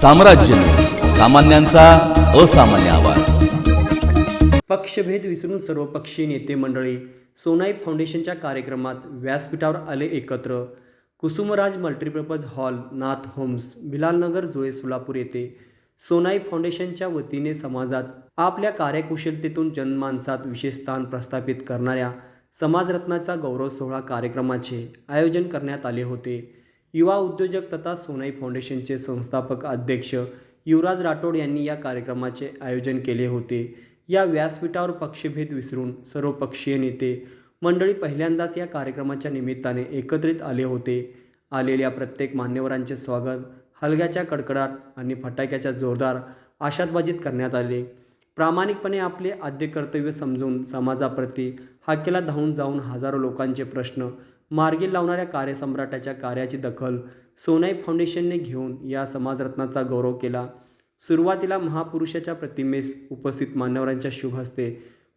साम्राज्य. सामान्यांचा असामान्य आवाज. पक्षभेद विसरून सर्वपक्षीय नेते मंडळी सोनाई फाउंडेशनच्या कार्यक्रमात व्यासपीठावर आले एकत्र. Kusumraj multipurpose hall Nath homes Bilalnagar Jule Solapur येथे सोनाई फाउंडेशनच्या वतीने समाजात आपल्या कार्यकुशलतेतून जनमानसात विशेष स्थान प्रस्थापित करणाऱ्या समाजरत्नाचा गौरव सोहळा कार्यक्रमाचे आयोजन करण्यात आले होते. युवा उद्योजक तथा सोनाई फाउंडेशनचे संस्थापक अध्यक्ष युवराज राठोड यांनी या कार्यक्रमाचे आयोजन केले होते. या व्यासपीठावर पक्षभेद विसरून सर्वपक्षीय नेते मंडळी पहिल्यांदाच या कार्यक्रमाच्या निमित्ताने एकत्रित आले होते. आलेल्या प्रत्येक मान्यवरांचे स्वागत हलग्याच्या कडकडाट आणि फटाक्याच्या जोरदार आशातबाजीत करण्यात आले. प्रामाणिकपणे आपले आद्य कर्तव्य समजून समाजाप्रती हाकेला धावून जाऊन हजारो लोकांचे प्रश्न मार्गी लावणाऱ्या कार्यसम्राटाच्या कार्याची दखल सोनाई फाउंडेशनने घेऊन या समाजरत्नाचा गौरव केला. सुरुवातीला महापुरुषाच्या प्रतिमेस उपस्थित मान्यवरांच्या शुभ हस्ते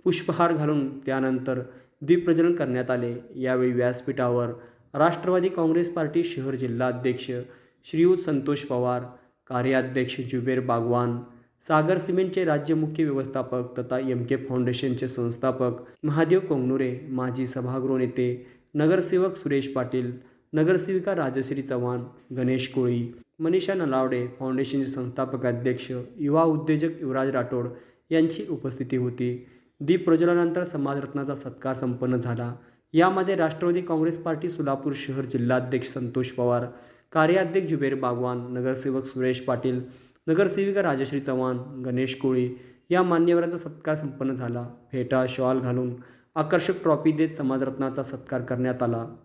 पुष्पहार घालून त्यानंतर दीपप्रज्वलन करण्यात आले. यावेळी व्यासपीठावर राष्ट्रवादी काँग्रेस पार्टी शहर जिल्हाध्यक्ष श्रीयुत संतोष पवार कार्याध्यक्ष जुबेर बागवान सागर सिमेंटचे राज्य मुख्य व्यवस्थापक तथा एम के फाउंडेशनचे संस्थापक महादेव कोंगनुरे माजी सभागृह नेते नगरसेवक सुरेश पाटील नगरसेविका राजश्री चव्हाण गणेश कोळी मनीषा नलावडे फाउंडेशनचे संस्थापक अध्यक्ष युवा उद्योजक युवराज राठोड यांची उपस्थिती होती. दीप प्रज्वलनानंतर समाजरत्नाचा सत्कार संपन्न झाला. यामध्ये राष्ट्रवादी काँग्रेस पार्टी सोलापूर शहर जिल्हाध्यक्ष संतोष पवार कार्याध्यक्ष जुबेर बागवान नगरसेवक सुरेश पाटील नगरसेविका राजश्री चव्हाण गणेश कोळी या मान्यवरांचा सत्कार संपन्न झाला. फेटा शॉल घालून आकर्षक ट्रॉफी देत समाजरत्नाचा सत्कार करण्यात आला.